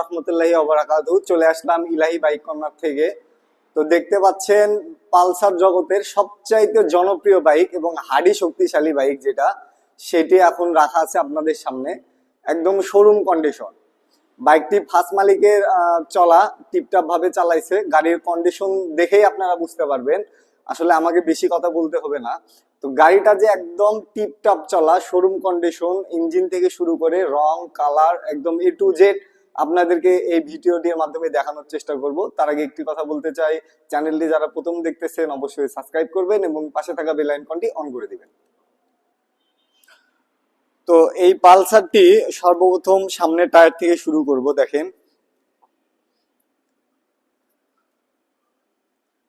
রহমতুল্লাহি অবরাকাতু চলে আসলাম ইলাহি bike corner থেকে। তো দেখতে পাচ্ছেন পালসার জগতের সবচাইতে জনপ্রিয় বাইক এবং হাডি শক্তিশালী বাইক যেটা, সেটি এখন রাখা আছে আপনাদের সামনে। একদম শোরুম কন্ডিশন বাইকটি ফার্স্ট মালিকের চলা টিপটাপ ভাবে চালাইছে। গাড়ির কন্ডিশন দেখেই আপনারা বুঝতে পারবেন। আসলে আমাকে বেশি কথা বলতে হবে না। তো গাড়িটা যে একদম টিপটাপ চলা শোরুম কন্ডিশন ইঞ্জিন থেকে শুরু করে রং কালার একদম এ টু জেড আপনাদেরকে এই ভিডিওটির মাধ্যমে দেখানোর চেষ্টা করব। তার আগে একটি কথা বলতে চাই, চ্যানেলটি যারা প্রথম দেখতেছেন, অবশ্যই সাবস্ক্রাইব করবেন এবং পাশে থাকা বেল আইকনটি অন করে দিবেন। তো এই পালসারটি সর্বপ্রথম সামনের টায়ার থেকে শুরু করব, দেখেন।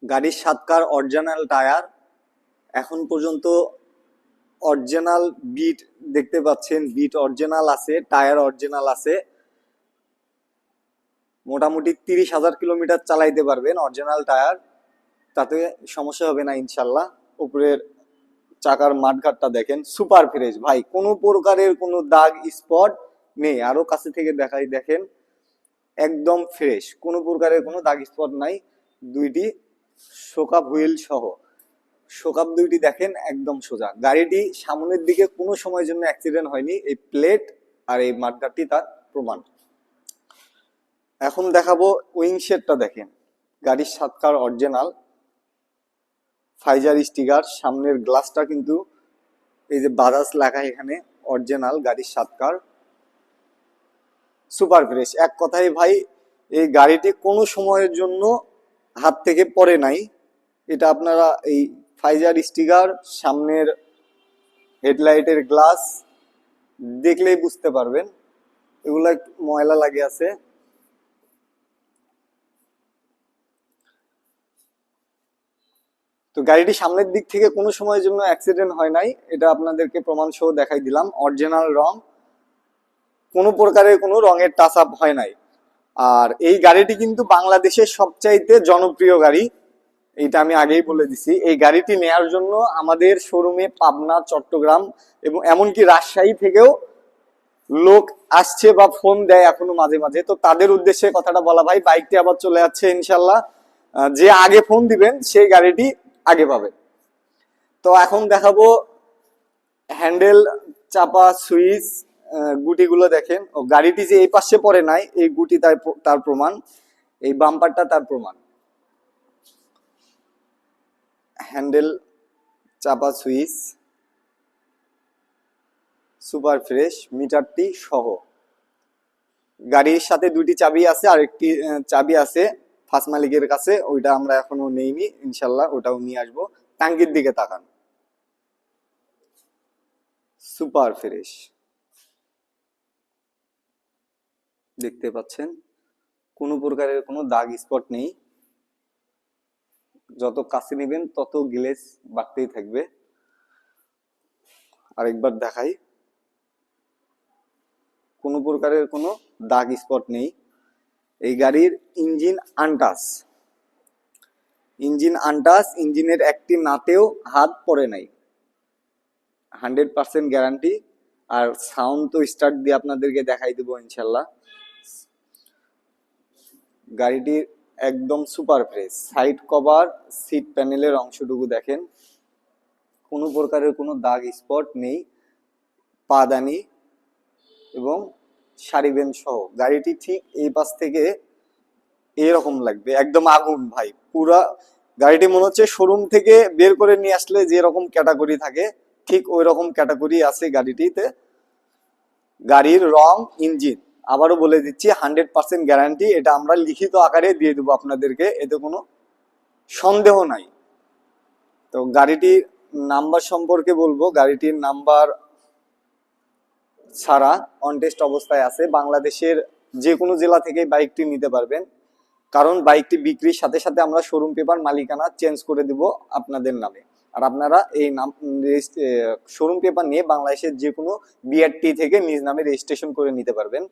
গাড়ির সাতকার অরিজিনাল টায়ার। এখন পর্যন্ত অরিজিনাল বিট দেখতে পাচ্ছেন বিট অরিজিনাল আছে, টায়ার অরিজিনাল আছে। মোটামুটি তিরিশ হাজার কিলোমিটার চালাইতে পারবেন অরিজিনাল টায়ার তাতে সমস্যা হবে না ইনশাল্লাহ। উপরের চাকার মাঠঘাটটা দেখেন সুপার ফ্রেশ ভাই, কোনো প্রকারের কোনো দাগ স্পট নেই। আরও কাছে থেকে দেখাই, দেখেন, একদম ফ্রেশ কোনো প্রকারের কোনো দাগ স্পট নাই। দুইটি শোকাপ হুইল সহ। শোকাপ দুইটি দেখেন, একদম সোজা। গাড়িটি সামনের দিকে কোনো সময়ের জন্য অ্যাক্সিডেন্ট হয়নি। এই প্লেট আর এই মাঠঘাটটি তার প্রমাণ। এখন দেখাবো উইং শেডটা দেখেন। গাড়ির সাতকার অরিজিনাল। ফাইজার স্টিকার, সামনের গ্লাসটা কিন্তু এই যে বাজাজ লেখা এখানে, অরিজিনাল গাড়ির সাতকার সুপার ফ্রেশ। এক কথায় ভাই, এই গাড়িটি কোনো সময়ের জন্য হাত থেকে পড়ে নাই। এটা আপনারা এই ফাইজার স্টিকার, সামনের হেডলাইটের গ্লাস দেখলেই বুঝতে পারবেন। এগুলো ময়লা লাগে আছে। তো গাড়িটি সামনের দিক থেকে কোনো সময়ের জন্য অ্যাক্সিডেন্ট হয় নাই। এটা আপনাদেরকে প্রমাণ সহ দেখাই দিলাম। অরিজিনাল রং, কোনো প্রকারের কোনো রঙের টাচ আপ হয় নাই। আর এই গাড়িটি কিন্তু বাংলাদেশের সবচাইতে জনপ্রিয় গাড়ি। এটা আমি আগেই বলে দিছি। এই গাড়িটি নেয়ার জন্য আমাদের শোরুমে পাবনা, চট্টগ্রাম এবং এমনকি রাজশাহী থেকেও লোক আসছে বা ফোন দেয় এখনও মাঝে মাঝে। তো তাদের উদ্দেশ্যে কথাটা বলা ভাই, বাইকটি আবার চলে যাচ্ছে ইনশাল্লাহ যে আগে ফোন দিবেন, সেই গাড়িটি আগে পাবে। তো এখন দেখাবো হ্যান্ডেল, চাপা, সুইচ গুটিগুলো দেখেন। ও, গাড়িটি যে এই পাশে পড়ে নাই, এই গুটি তার তার প্রমাণ, এই বাম্পারটা তার প্রমাণ। হ্যান্ডেল, চাপা, সুইচ, সুপার ফ্রেশ, মিটারটি সহ। গাড়ির সাথে দুটি চাবি আছে আর একটি চাবি আছে। ফার্স্ট মালিকের কাছে ওইটা আমরা এখনও নেইনি, ইনশাল্লাহ ওটাও নিয়ে আসব। ট্যাঙ্কির দিকে তাকান। Super fresh. দেখতে পাচ্ছেন, কোনো প্রকারের কোনো দাগ স্পট নেই। যত কাছে নেবেন, তত গ্লেস বাড়তেই থাকবে। আরেকবার দেখাই। কোনো প্রকারের কোনো দাগ স্পট নেই। এই গাড়ির ইঞ্জিন আনটাস। ইঞ্জিন আনটাস, ইঞ্জিনের একটি নাতেও হাত পড়ে নাই। Hundred percent guarantee. আর সাউন্ড তো স্টার্ট দিয়ে আপনাদেরকে দেখাই দেবো ইনশাল্লাহ। গাড়িটির একদম super fresh. Side cover, seat প্যানেলের অংশটুকু দেখেন। কোনো প্রকারের কোনো দাগ স্পট নেই পাদানি এবং সারিবেন সহ, গাড়িটি ঠিক এই পাশ থেকে এরকম লাগবে, একদম আগুন ভাই, পুরা গাড়িটি মনে হচ্ছে শোরুম থেকে বের করে নিয়ে আসলে যে রকম ক্যাটাগরি থাকে, ঠিক ওই রকম ক্যাটাগরি আছে গাড়িটিতে। গাড়ির রং ইঞ্জিন আবারও বলে দিচ্ছি হান্ড্রেড পার্সেন্ট গ্যারান্টি এটা আমরা লিখিত আকারে দিয়ে দেবো আপনাদেরকে, এতে কোনো সন্দেহ নাই। তো গাড়িটির নাম্বার সম্পর্কে বলব, গাড়িটির নাম্বার ছাড়া অনটেস্ট অবস্থায় আছে, বাংলাদেশের যে কোনো জেলা থেকে বাইকটি নিতে পারবেন। কারণ বাইকটি বিক্রির সাথে সাথে আমরা শোরুম পেপার মালিকানা চেঞ্জ করে দিব আপনাদের নামে। আর আপনারা এই নাম শোরুম পেপার নিয়ে বাংলাদেশের যে কোনো বিআরটি থেকে নিজ নামে রেজিস্ট্রেশন করে নিতে পারবেন।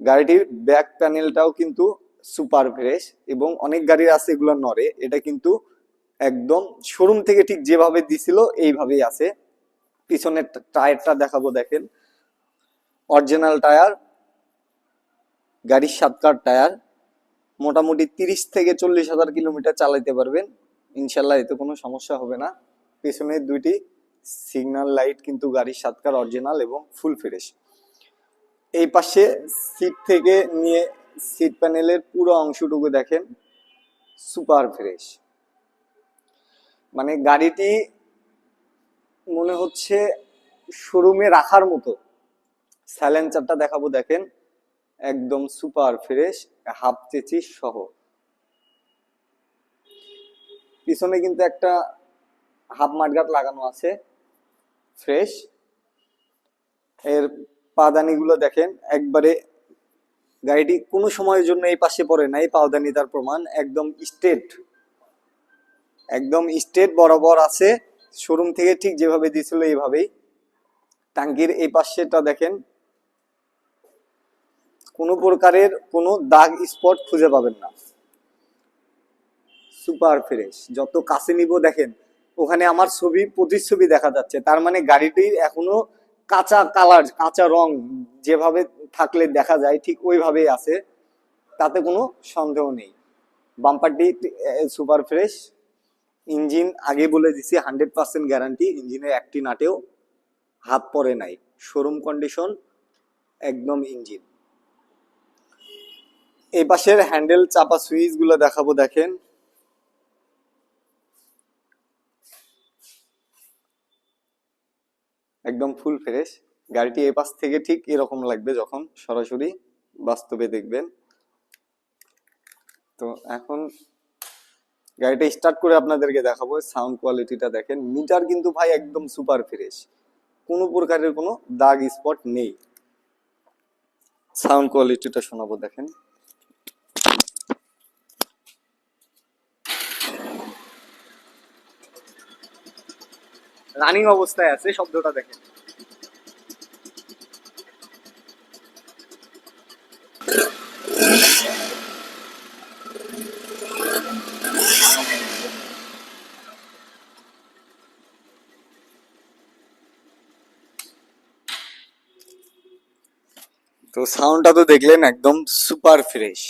গাড়িটির ব্যাক প্যানেলটাও কিন্তু সুপার ফ্রেশ এবং অনেক গাড়ির আছে এগুলো নরে এটা কিন্তু একদম শোরুম থেকে ঠিক যেভাবে দিছিল, এইভাবেই আছে। পিছনের টায়ারটা দেখাবো, দেখেন। অরিজিনাল টায়ার, গাড়ির সাত কার টায়ার, মোটামুটি তিরিশ থেকে চল্লিশ হাজার কিলোমিটার চালাইতে পারবেন। ইনশাল্লাহ এতে কোনো সমস্যা হবে না। পেছনের দুইটি সিগন্যাল লাইট কিন্তু গাড়ির সাত কার অরিজিনাল এবং ফুল ফ্রেশ এই পাশে সিট থেকে নিয়ে সিট প্যানেলের পুরো অংশটুকু দেখেন সুপার ফ্রেশ মানে গাড়িটি মনে হচ্ছে শোরুমে রাখার মতো। সাইলেন্সারটা দেখাবো, দেখেন। একদম সুপার ফ্রেশ, হাফ চেচিস সহ। পিছনে কিন্তু একটা হাফ মাঠগাট লাগানো আছে, ফ্রেশ। এর পাদানিগুলো দেখেন, একবারে গাড়িটি কোনো সময়ের জন্য এই পাশে পড়ে নাই পাওদানি তার প্রমাণ, একদম স্ট্রেট। একদম স্ট্রেট বরাবর আছে, শোরুম থেকে ঠিক যেভাবে দিছিল এইভাবেই। টাঙ্কির এই পাশেটা দেখেন কোনো প্রকারের কোনো দাগ স্পট খুঁজে পাবেন না। Super fresh. যত কাছে নিব দেখেন, ওখানে আমার ছবি, প্রতিচ্ছবি দেখা যাচ্ছে। তার মানে গাড়িটির এখনও কাঁচা কালার, কাঁচা রং যেভাবে থাকলে দেখা যায়, ঠিক ওইভাবেই আছে। তাতে কোনো সন্দেহ নেই। বাম্পারটি সুপার ফ্রেশ। ইঞ্জিন আগে বলে দিছি, হান্ড্রেড পার্সেন্ট গ্যারান্টি। ইঞ্জিনের একটি নাটেও হাত পরে নাই। শোরুম কন্ডিশন, একদম ইঞ্জিন। এই পাশের হ্যান্ডেল চাপা সুইচগুলো দেখাবো, দেখেন। একদম ফুল ফ্রেশ গাড়িটি এই পাশ থেকে ঠিক এরকম লাগবে যখন সরাসরি বাস্তবে দেখবেন। তো এখন গাড়িটা স্টার্ট করে আপনাদেরকে দেখাবো সাউন্ড কোয়ালিটিটা দেখেন। মিটার কিন্তু ভাই একদম সুপার ফ্রেশ কোনো প্রকারের কোনো দাগ স্পট নেই। সাউন্ড কোয়ালিটিটা শোনাবো, দেখেন। রানিং অবস্থায় আছে, শব্দটা দেখেন। তো সাউন্ডটা তো দেখলেন একদম সুপার ফ্রেশ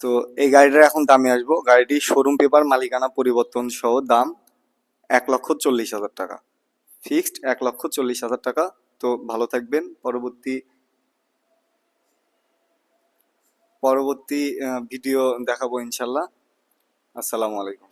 তো এই গাড়িটার এখন দামে আসব। গাড়িটি শোরুম পেপার মালিকানা, পরিবর্তন সহ দাম এক লক্ষ চল্লিশ হাজার টাকা। ফিক্সড এক লক্ষ চল্লিশ হাজার টাকা। তো ভালো থাকবেন। পরবর্তী পরবর্তী ভিডিও দেখাবো ইনশাল্লাহ। আসসালামু আলাইকুম।